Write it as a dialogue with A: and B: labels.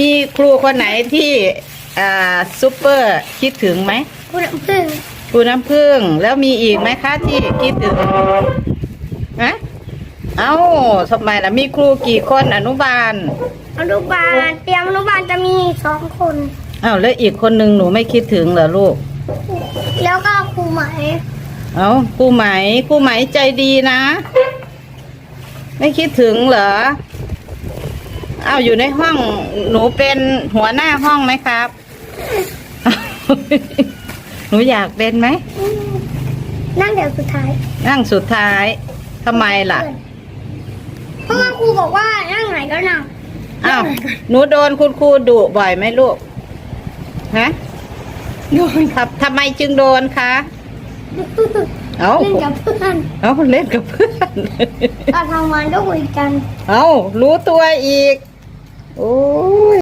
A: มีครูคนไหนที่อ่าซูเปอร์คิดถึงไหม
B: คุณพึ่ง
A: ครูน้ำพึ่งแล้วมีอีกไหมคะที่คิดถึงฮะเอ้าทำไมล่ะมีครูกี่คนอนุบาล
B: อนุบาลเตรียมอนุบาลจะมีสองคน
A: อ้าวแล้วอีกคนหนึ่งหนูไม่คิดถึงเหรอลูก
B: แล้วก็ครูไหม
A: เอ้าครูไหมครูไหมใจดีนะ ไม่คิดถึงเหรออ้าวอยู่ในห้อง หนูเป็นหัวหน้าห้องไหมครับ หนูอยากเป็นไหม
B: นั่งเดี๋ยวสุดท้าย
A: นั่งสุดท้ายทำไมล่ะ
B: เพราะว่าครูบอกว่านั่งไหนก็นั่ง
A: อ้าว หนูโดนคุณครูดุบ่อยไหมลูก ฮะ
B: โดน
A: ครับทำไมจึงโดนคะ เอ้า
B: เล่นกับเพื่อน
A: เอ้าเล่นกับเพื่อน
B: ตอนทำงานก็คุยกัน
A: เอ้ารู้ตัวอีก โอ้ย